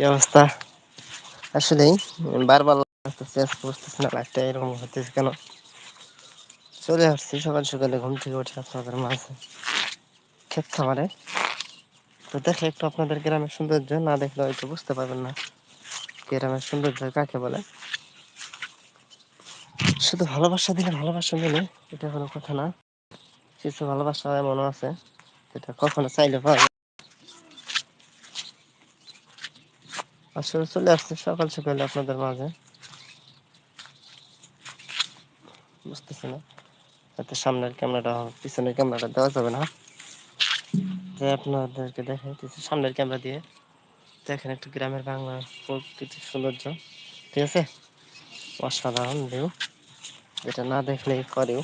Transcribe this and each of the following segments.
কি অবস্থা? আসলেই বারবার চেঞ্জ করতেছি না, লাইফটা এরকম হতেছে কেন? চলে আসছি, সকাল সকালে ঘুম থেকে উঠে আপনাদের মাঝে। ক্ষেত খামারে তো দেখে একটু আপনাদের গ্রামের সৌন্দর্য, না দেখলে হয়তো বুঝতে পারবেন না গ্রামের সৌন্দর্য কাকে বলে। শুধু ভালোবাসা দিলে ভালোবাসা মিলে, এটা কোনো কথা না। কিছু ভালোবাসা এমনও আছে, যেটা কখনো চাইলে পাওয়া আসলে চলে আসছে সকাল সকাল আপনাদের মাঝে। বুঝতেছি না। হয়তো সামনের ক্যামেরাটা, পিছনের ক্যামেরাটা দেওয়া যাবে না। যে আপনাদেরকে দেখে কিছু সামনের ক্যামেরা দিয়ে। দেখেন একটু গ্রামের বাংলা প্রকৃতির সৌন্দর্য, ঠিক আছে? অসাধারণ ভিউ এটা না দেখলেই করেও,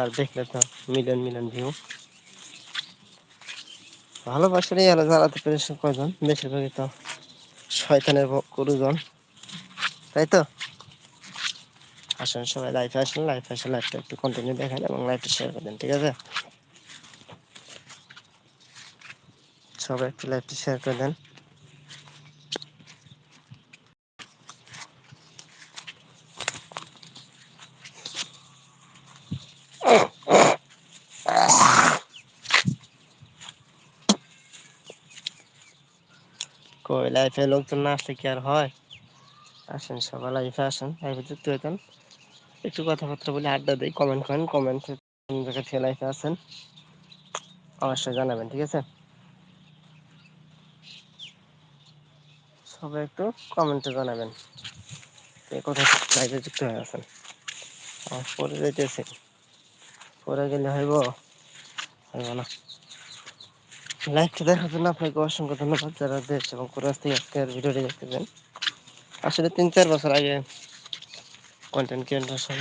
আর দেখলে তো মিলিয়ন মিলিয়ন ভিউ ভালোবাসারই আলো জ্বালাতে পেরেছে কয়জন বেশিরভাগই তো শয়তানের গুরুজন। তাই তো আসেন সবাই লাইফে আসেন লাইফে আসেন লাইফটা একটু কন্টিনিউ দেখেন এবং লাইফটা শেয়ার করে দেন, ঠিক আছে? সবাই একটু লাইফটা শেয়ার করে দেন। কই লাইফে লোকজন না আসলে কি আর হয়? আসেন সবাই লাইফে আসেন, লাইফে যুক্ত হইতেন একটু কথাবার্তা বলে আড্ডা দিই কমেন্ট করেন কমেন্ট কোন জায়গা থেকে লাইফে আছেন অবশ্যই জানাবেন, ঠিক আছে? সবাই একটু কমেন্টে জানাবেন কোথায় লাইফে যুক্ত হয়ে আছেন। পরে যাইতেছে পরে গেলে হইব? হইব না। লাইভটা দেখার জন্য আপনাকে অসংখ্য ধন্যবাদ যারা দেশ এবং কোরআন থেকে আজকের ভিডিওটি দেখতেছেন। আসলে তিন চার বছর আগে কন্টেন্ট ক্রিয়েশন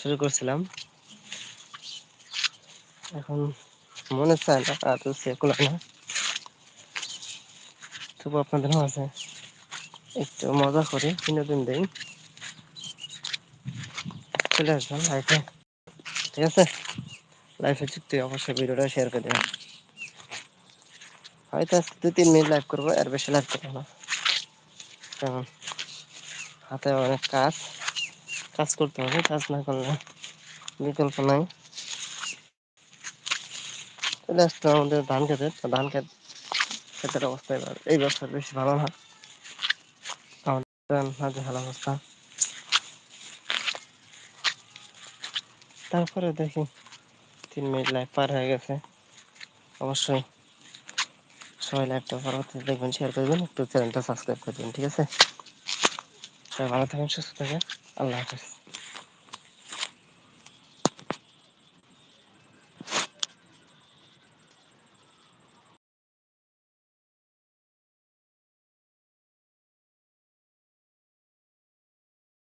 শুরু করছিলাম। এখন মনে চায় না, আর তো সে না। তবু আপনাদের মাঝে একটু মজা করে বিনোদন দিই। চলে আসবেন লাইফে ঠিক আছে? লাইফে যুক্তি অবশ্যই ভিডিওটা শেয়ার করে দেবেন হয়তো দু তিন মিনিট লাইভ করব, এর বেশি লাইভ করব না। কারণ হাতে অনেক কাজ কাজ করতে হবে, কাজ না করলে বিকল্প নাই। চলে আসতো আমাদের ধান খেতে ধান খেত ক্ষেতের অবস্থা এবার, এই বছর বেশি ভালো না। আমাদের ভালো অবস্থা। তারপরে দেখি। তিন মিনিট লাইভ পার হয়ে গেছে। অবশ্যই সবাই লাইভটা পরবর্তী দেখবেন শেয়ার করবেন একটু চ্যানেলটা সাবস্ক্রাইব করবেন ঠিক আছে? সবাই ভালো থাকেন, সুস্থ থাকেন, আল্লাহ হাফিজ।